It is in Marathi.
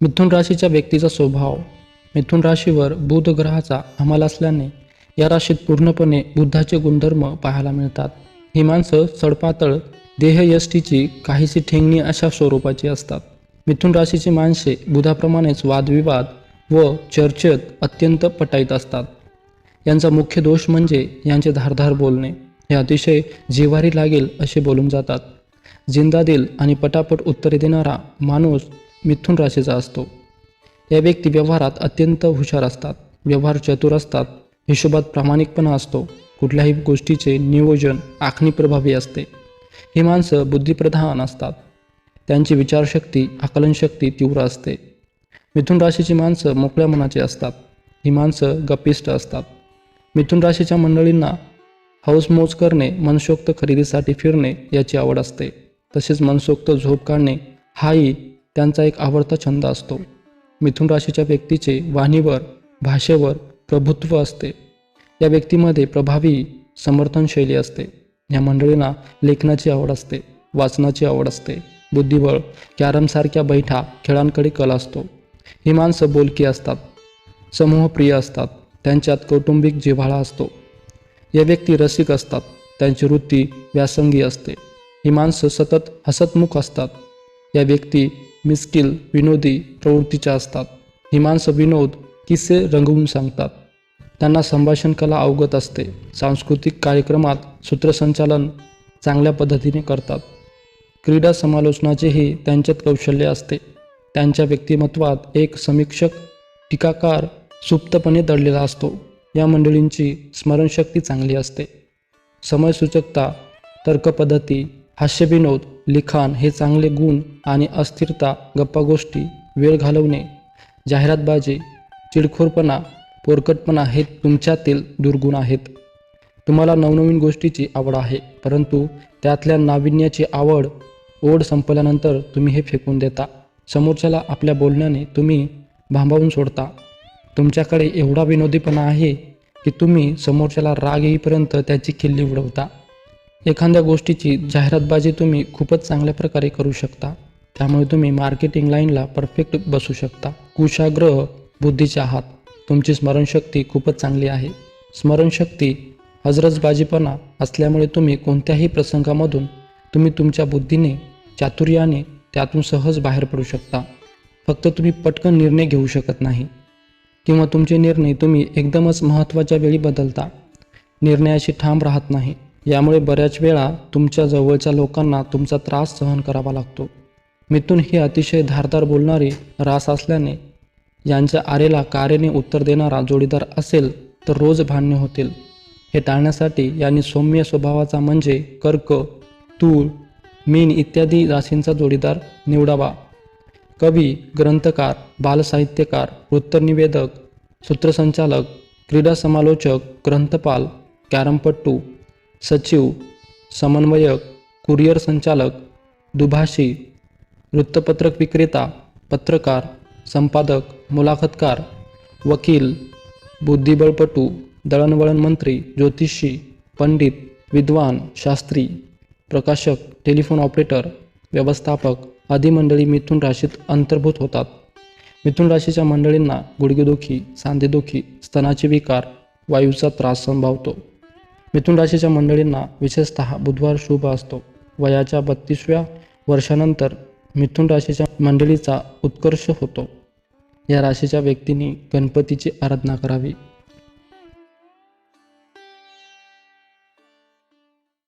मिथुन राशीच्या व्यक्तीचा स्वभाव. मिथुन राशीवर बुध ग्रहाचा हमाल असल्याने या राशीत पूर्णपणे बुद्धाचे गुणधर्म पाहायला मिळतात. ही माणसं सडपातळ देहयष्टीची काहीशी ठेंगणी अशा स्वरूपाची असतात. मिथुन राशीची माणसे बुधाप्रमाणेच वादविवाद व चर्चेत अत्यंत पटाईत असतात. यांचा मुख्य दोष म्हणजे यांचे धारधार बोलणे. हे अतिशय जिवारी लागेल असे बोलून जातात. जिंदादिल आणि पटापट उत्तरे देणारा माणूस मिथुन राशीचा असतो. या व्यक्ती व्यवहारात अत्यंत हुशार असतात. व्यवहार चतुर असतात. हिशोबात प्रामाणिकपणा असतो. कुठल्याही गोष्टीचे नियोजन आखणी प्रभावी असते. ही माणसं बुद्धिप्रधान असतात. त्यांची विचारशक्ती आकलनशक्ती तीव्र असते. मिथुन राशीची माणसं मोकळ्या मनाची असतात. ही माणसं गप्पिष्ट असतात. मिथुन राशीच्या मंडळींना हौसमौज करणे मनसोक्त खरेदीसाठी फिरणे याची आवड असते. तसेच मनसोक्त झोप काढणे हाही त्यांचा एक आवडता छंद असतो. मिथुन राशीच्या व्यक्तीचे वाणीवर भाषेवर प्रभुत्व असते. या व्यक्तीमध्ये प्रभावी समर्थन शैली असते. या मंडळींना लेखनाची आवड असते वाचनाची आवड असते. बुद्धिबळ कॅरमसारख्या बैठा खेळांकडे कल असतो. ही माणसं बोलकी असतात समूहप्रिय असतात त्यांच्यात कौटुंबिक जिव्हाळा असतो. या व्यक्ती रसिक असतात त्यांची वृत्ती व्यासंगी असते. ही माणसं सतत हसतमुख असतात. या व्यक्ती मिस्किल विनोदी प्रवृत्तीच्या असतात. ही माणसं विनोद किस्से रंगवून सांगतात. त्यांना संभाषण कला अवगत असते. सांस्कृतिक कार्यक्रमात सूत्रसंचालन चांगल्या पद्धतीने करतात. क्रीडा समालोचनाचेही त्यांच्यात कौशल्य असते. त्यांच्या व्यक्तिमत्वात एक समीक्षक टीकाकार सुप्तपणे दडलेला असतो. या मंडळींची स्मरणशक्ती चांगली असते. समयसूचकता तर्कपद्धती हास्यविनोद लिखाण हे चांगले गुण आणि अस्थिरता गप्पागोष्टी वेळ घालवणे जाहिरातबाजी चिडखोरपणा पोरकटपणा हे तुमच्यातील दुर्गुण आहेत. तुम्हाला नवनवीन गोष्टीची आवड आहे परंतु त्यातल्या नाविन्याची आवड ओढ संपल्यानंतर तुम्ही हे फेकून देता. समोरच्याला आपल्या बोलण्याने तुम्ही भांबावून सोडता. तुमच्याकडे एवढा विनोदीपणा आहे की तुम्ही समोरच्याला राग येईपर्यंत त्याची खिल्ली उडवता. एखाद्या गोष्टीची जाहिरातबाजी तुम्ही खूपच चांगल्या प्रकारे करू शकता. त्यामुळे तुम्ही मार्केटिंग लाईनला परफेक्ट बसू शकता. कुशाग्रह बुद्धीचे आहात. तुमची स्मरणशक्ती खूपच चांगली आहे. स्मरणशक्ती हजरजबाजीपणा असल्यामुळे तुम्ही कोणत्याही प्रसंगामधून तुम्ही तुमच्या बुद्धीने चातुर्याने त्यातून सहज बाहेर पडू शकता. फक्त तुम्ही पटकन निर्णय घेऊ शकत नाही. किंवा तुमचे निर्णय तुम्ही एकदमच महत्त्वाच्या वेळी बदलता. निर्णयाशी ठाम राहत नाही. यामुळे बऱ्याच वेळा तुमच्या जवळच्या लोकांना तुमचा त्रास सहन करावा लागतो. मिथून ही अतिशय धारदार बोलणारी रास असल्याने यांच्या आरेला कारेने उत्तर देणारा जोडीदार असेल तर रोज भांडणे होतील. हे टाळण्यासाठी यांनी सौम्य स्वभावाचा म्हणजे कर्क तूळ मीन इत्यादी राशींचा जोडीदार निवडावा. कवी ग्रंथकार बालसाहित्यकार वृत्तनिवेदक सूत्रसंचालक क्रीडा समालोचक ग्रंथपाल कॅरमपट्टू सचिव समन्वयक कुरिअर संचालक दुभाषी वृत्तपत्रक विक्रेता पत्रकार संपादक मुलाखतकार वकील बुद्धिबळपटू दळणवळण मंत्री ज्योतिषी पंडित विद्वान शास्त्री प्रकाशक टेलिफोन ऑपरेटर व्यवस्थापक आदी मंडळी मिथुन राशीत अंतर्भूत होतात. मिथुन राशीच्या मंडळींना गुडघेदुखी सांधेदुखी स्तनाचे विकार वायूचा त्रास संभावतो. मिथुन राशीच्या मंडळींना विशेषत बुधवार शुभ असतो. वयाच्या बत्तीसव्या वर्षानंतर मिथुन राशीच्या मंडळीचा उत्कर्ष होतो. या राशीच्या व्यक्तींनी गणपतीची आराधना करावी.